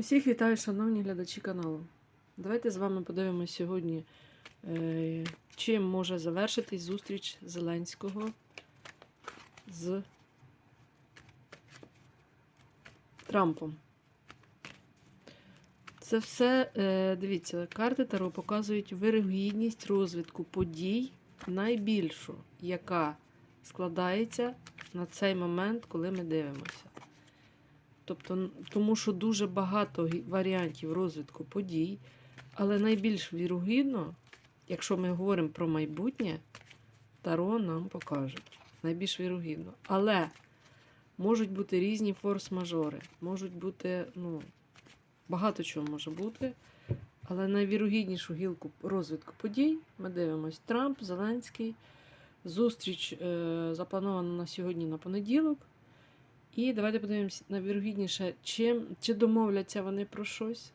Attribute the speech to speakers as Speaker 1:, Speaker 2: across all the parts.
Speaker 1: Усіх вітаю, шановні глядачі каналу. Давайте з вами подивимося сьогодні, е, чим може завершитись зустріч Зеленського з Трампом. Це все, е, дивіться, карти Таро показують вирогідність розвитку подій найбільшу, яка складається на цей момент, коли ми дивимося. Тобто, тому що дуже багато варіантів розвитку подій, але найбільш вірогідно, якщо ми говоримо про майбутнє, Таро нам покажуть. Найбільш вірогідно. Але можуть бути різні форс-мажори, можуть бути, ну, багато чого може бути. Але найвірогіднішу гілку розвитку подій ми дивимося Трамп, Зеленський. Зустріч е, запланована на сьогодні на понеділок. І давайте подивимось найвірогідніше, чим, чи домовляться вони про щось.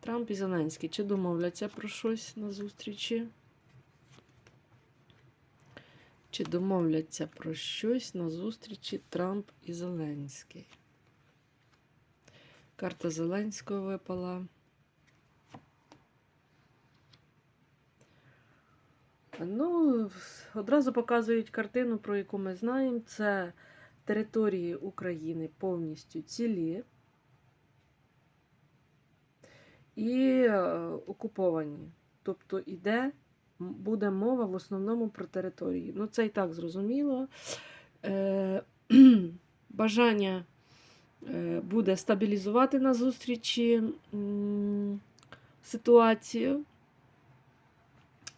Speaker 1: Трамп і Зеленський, чи домовляться про щось на зустрічі? Чи домовляться про щось на зустрічі Трамп і Зеленський? Карта Зеленського випала. Ну, одразу показують картину, про яку ми знаємо. Це території України повністю цілі і е, окуповані. Тобто іде, буде мова в основному про території. Ну, це і так зрозуміло. Е, бажання е, буде стабілізувати на зустрічі ситуацію.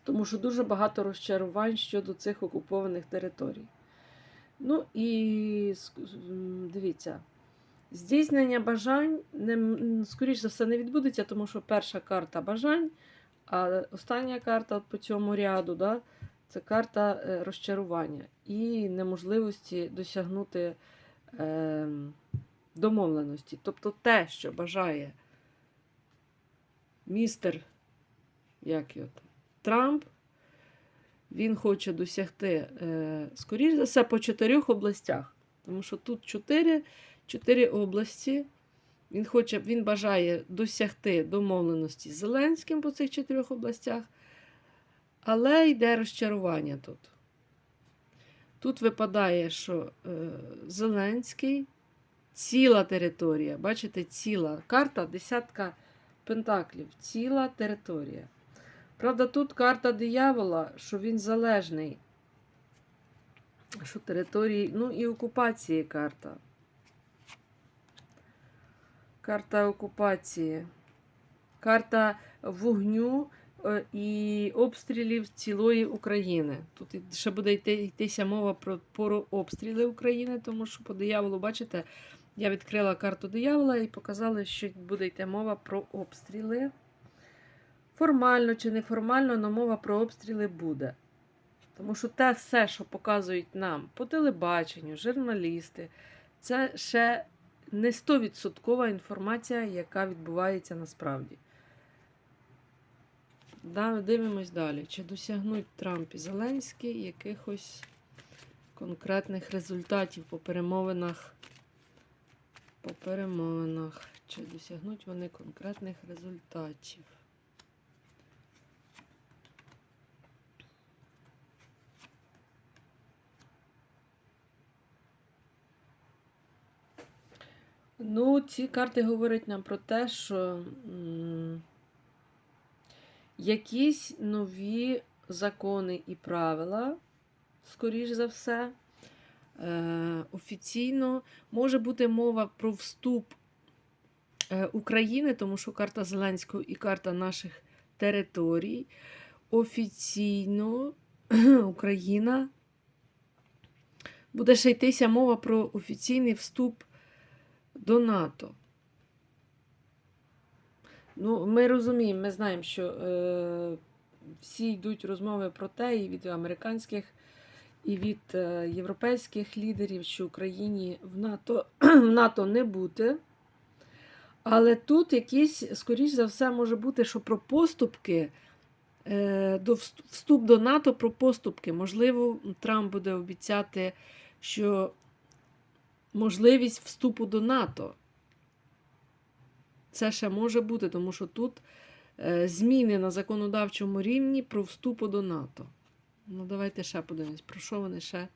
Speaker 1: Тому що дуже багато розчарувань щодо цих окупованих територій. Ну і дивіться, здійснення бажань не, скоріш за все не відбудеться, тому що перша карта бажань, а остання карта по цьому ряду, да, це карта е, розчарування і неможливості досягнути е, домовленості. Тобто те, що бажає містер як його Трамп, він хоче досягти, е, скоріш за все, по чотирьох областях. Тому що тут чотири, чотири області. Він хоче, він бажає досягти домовленості з Зеленським по цих чотирьох областях, але йде розчарування тут. Тут випадає, що е, Зеленський ціла територія. Бачите, ціла карта, десятка пентаклів, ціла територія. Правда, тут карта диявола, що він залежний. Що території, ну і окупації карта. Карта окупації. Карта вогню е, і обстрілів цілої України. Тут ще буде йти, йтися мова про, про обстріли України, тому що по дияволу, бачите, я відкрила карту диявола і показала, що буде йти мова про обстріли. Формально чи неформально, але мова про обстріли буде. Тому що те все, що показують нам по телебаченню, журналісти, це ще не 100% інформація, яка відбувається насправді. Да, Дивимось далі. Чи досягнуть Трамп і Зеленський якихось конкретних результатів по перемовинах? По перемовинах. Чи досягнуть вони конкретних результатів? Ну, ці карти говорять нам про те, що м, якісь нові закони і правила, скоріш за все, е, офіційно може бути мова про вступ е, України, тому що карта Зеленського і карта наших територій. Офіційно Україна буде ще йтися мова про офіційний вступ до НАТО. Ну, ми розуміємо, ми знаємо, що е, всі йдуть розмови про те, і від американських, і від е, європейських лідерів, що Україні в НАТО, в НАТО не бути. Але тут якийсь, скоріш за все, може бути, що про поступки, е, до вступ до НАТО про поступки. Можливо, Трамп буде обіцяти, що можливість вступу до НАТО. це ще може бути, тому що тут е, зміни на законодавчому рівні про вступу до НАТО. Ну, давайте ще подивимось, про що вони ще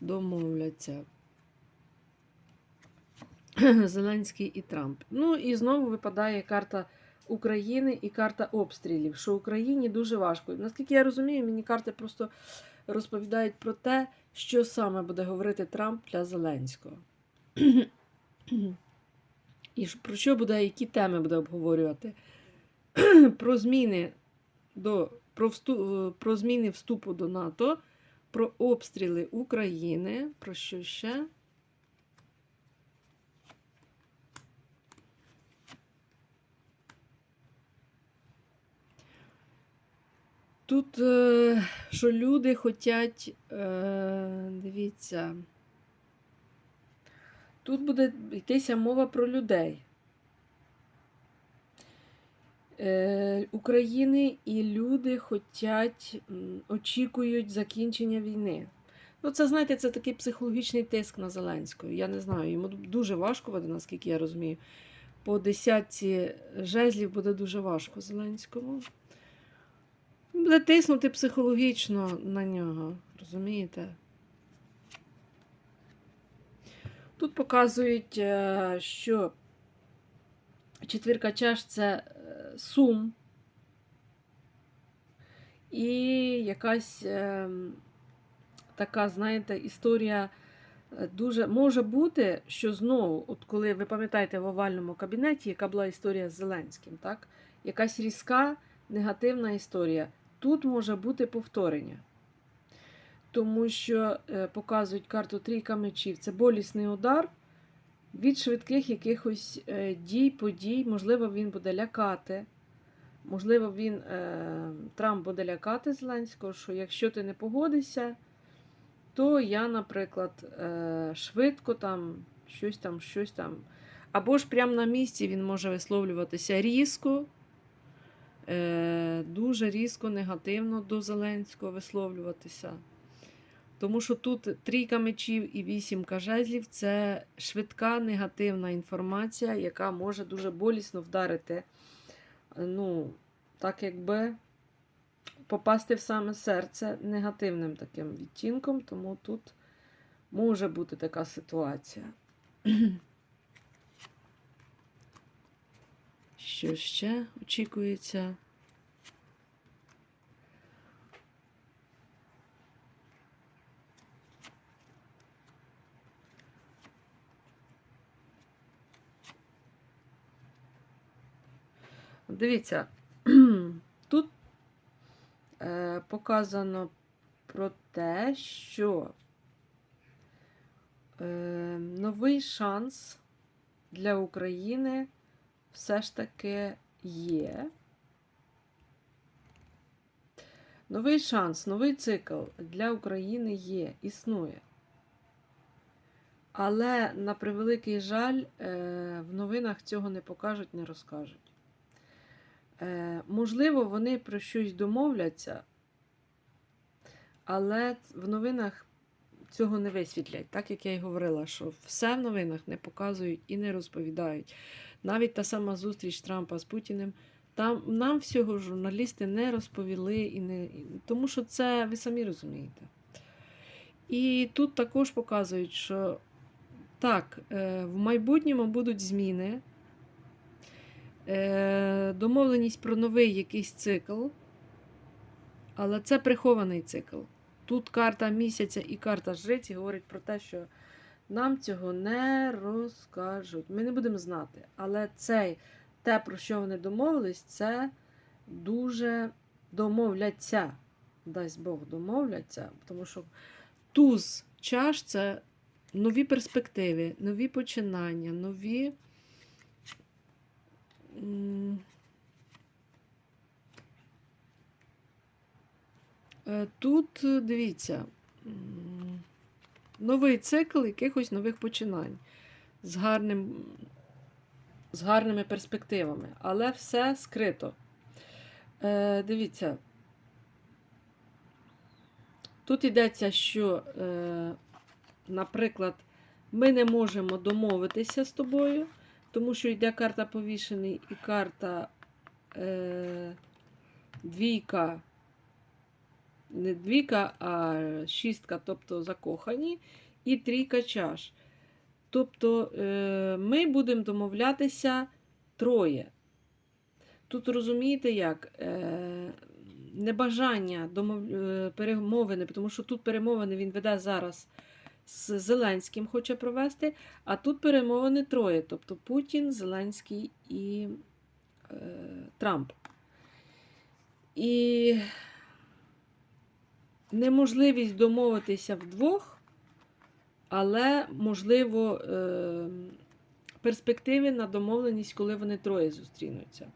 Speaker 1: домовляться. Зеленський і Трамп. Ну і знову випадає карта України і карта обстрілів, що Україні дуже важко. Наскільки я розумію, мені карти просто розповідають про те, що саме буде говорити Трамп для Зеленського. І про що буде, які теми буде обговорювати? про зміни до про, всту, про зміни вступу до НАТО, про обстріли України, про що ще? Тут, е, що люди хочуть, е, дивіться, тут буде йтися мова про людей. Е, України і люди хочуть, очікують закінчення війни. Ну, це, знаєте, це такий психологічний тиск на Зеленського. Я не знаю, йому дуже важко буде, наскільки я розумію. По десятці жезлів буде дуже важко Зеленському. Він Буде тиснути психологічно на нього, розумієте? Тут показують, е, що четвірка чаш це е, сум і якась е, така, знаєте, історія е, дуже може бути, що знову, от коли ви пам'ятаєте в овальному кабінеті, яка була історія з Зеленським, так? Якась різка негативна історія. Тут може бути повторення. Тому що е, показують карту трійка мечів. Це болісний удар від швидких якихось е, дій, подій. Можливо, він буде лякати. Можливо, він, е, Трамп буде лякати Зеленського, що якщо ти не погодишся, то я, наприклад, швидко там щось там, щось там. Або ж прямо на місці він може висловлюватися різко, дуже різко, негативно до Зеленського висловлюватися. Тому що тут трійка мечів і вісімка жезлів це швидка негативна інформація, яка може дуже болісно вдарити, ну, так якби попасти в саме серце негативним таким відтінком, тому тут може бути така ситуація. Що ще очікується? Дивіться, тут е, показано про те, що е, новий шанс для України все ж таки є. Новий шанс, новий цикл для України є, існує. Але, на превеликий жаль, е, в новинах цього не покажуть, не розкажуть. Е, Можливо, вони про щось домовляться, але в новинах цього не висвітлять, так як я й говорила, що все в новинах не показують і не розповідають. Навіть та сама зустріч Трампа з Путіним, там нам всього журналісти не розповіли, і не, тому що це ви самі розумієте. І тут також показують, що так, е, в майбутньому будуть зміни. Е, домовленість про новий якийсь цикл, але це прихований цикл. Тут карта місяця і карта жриці говорять про те, що нам цього не розкажуть. Ми не будемо знати. Але цей, те, про що вони домовились, це дуже домовляться. Дасть Бог домовляться, тому що туз чаш це нові перспективи, нові починання, нові. Е, Тут е, дивіться, новий цикл якихось нових починань з, гарним, з гарними перспективами, але все скрито. Е, Дивіться, тут йдеться, що, наприклад, ми не можемо домовитися з тобою, тому що йде карта повішений і карта е, двійка. Не двійка, а шістка, тобто закохані, і трійка чаш. Тобто е, ми будемо домовлятися троє. Тут розумієте як? Е, небажання домов... е, перемовини, тому що тут перемовини він веде зараз з Зеленським, хоче провести, а тут перемовини троє, тобто Путін, Зеленський і е, Трамп. І неможливість домовитися вдвох, але можливо е, перспективи на домовленість, коли вони троє зустрінуться.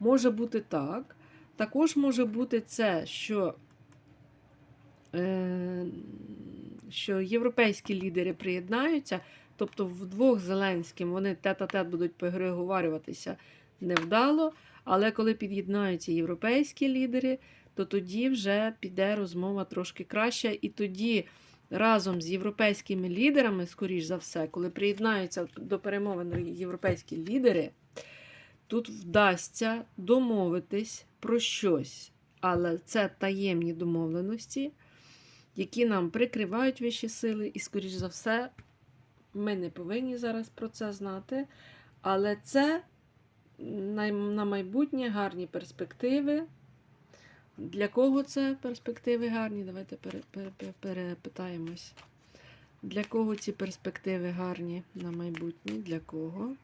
Speaker 1: Може бути так. Також може бути це, що, е, що європейські лідери приєднаються, тобто вдвох Зеленським вони тет-а-тет будуть переговорюватися невдало, але коли під'єднаються європейські лідери, то тоді вже піде розмова трошки краще, і тоді разом з європейськими лідерами, скоріш за все, коли приєднаються до перемовин європейські лідери, тут вдасться домовитись про щось. Але це таємні домовленості, які нам прикривають вищі сили, і, скоріш за все, ми не повинні зараз про це знати. Але це на майбутнє гарні перспективи. Для кого це перспективи гарні? Давайте пере, пере, пере, перепитаємось. Для кого ці перспективи гарні на майбутнє? Для кого?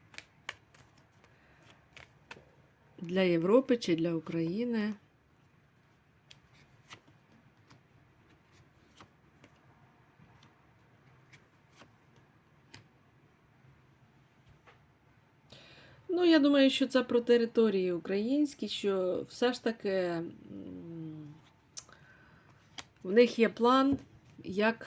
Speaker 1: Для Європи чи для України? Ну, я думаю, що це про території українські, що все ж таки в них є план, як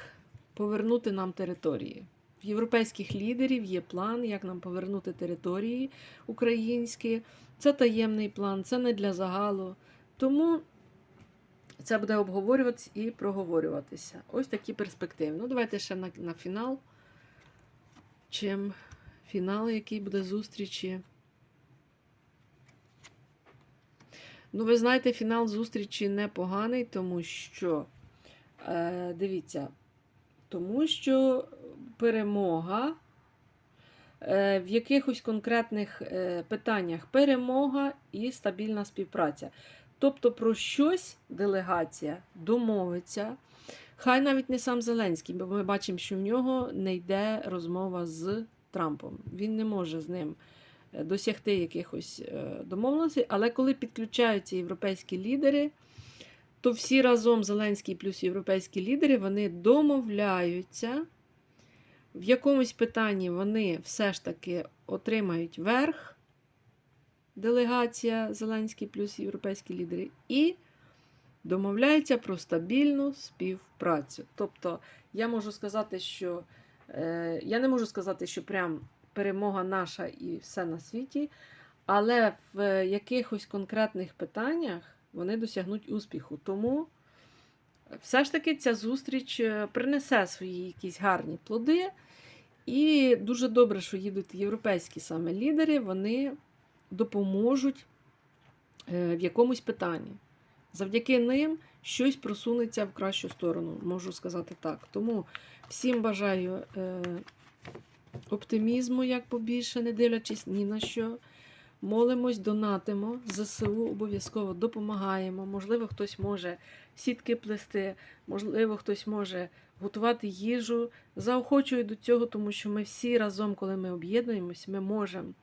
Speaker 1: повернути нам території. В європейських лідерів є план, як нам повернути території українські. Це таємний план, це не для загалу. Тому це буде обговорюватися і проговорюватися. Ось такі перспективи. Ну, давайте ще на, на фінал. Чим фінал, який буде зустрічі. Ну, ви знаєте, фінал зустрічі непоганий, тому що, е, дивіться, тому що перемога е, в якихось конкретних е, питаннях перемога і стабільна співпраця. Тобто про щось делегація домовиться. Хай навіть не сам Зеленський, бо ми бачимо, що в нього не йде розмова з Трампом. Він не може з ним е, досягти якихось е, домовленостей, але коли підключаються європейські лідери, то всі разом Зеленський плюс європейські лідери вони домовляються. В якомусь питанні вони все ж таки отримають верх, делегація Зеленський плюс європейські лідери, і домовляються про стабільну співпрацю. Тобто, я можу сказати, що я не можу сказати, що прям перемога наша і все на світі, але в якихось конкретних питаннях вони досягнуть успіху. Тому все ж таки ця зустріч е, принесе свої якісь гарні плоди. І дуже добре, що їдуть європейські саме лідери, вони допоможуть е, в якомусь питанні. Завдяки ним щось просунеться в кращу сторону, можу сказати так. Тому всім бажаю е, оптимізму, як побільше, не дивлячись ні на що. Молимось, донатимо, ЗСУ обов'язково допомагаємо. Можливо, хтось може сітки плести, можливо, хтось може готувати їжу. Заохочую до цього, тому що ми всі разом, коли ми об'єднуємось, ми можемо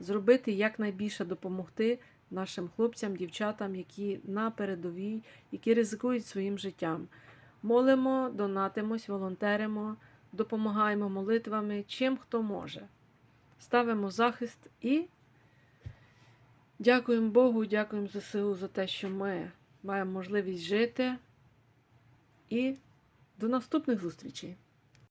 Speaker 1: зробити якнайбільше допомогти нашим хлопцям, дівчатам, які на передовій, які ризикують своїм життям. Молимо, донатимось, волонтеримо, допомагаємо молитвами, чим хто може. Ставимо захист і дякуємо Богу, дякуємо ЗСУ за те, що ми маємо можливість жити. І до наступних зустрічей!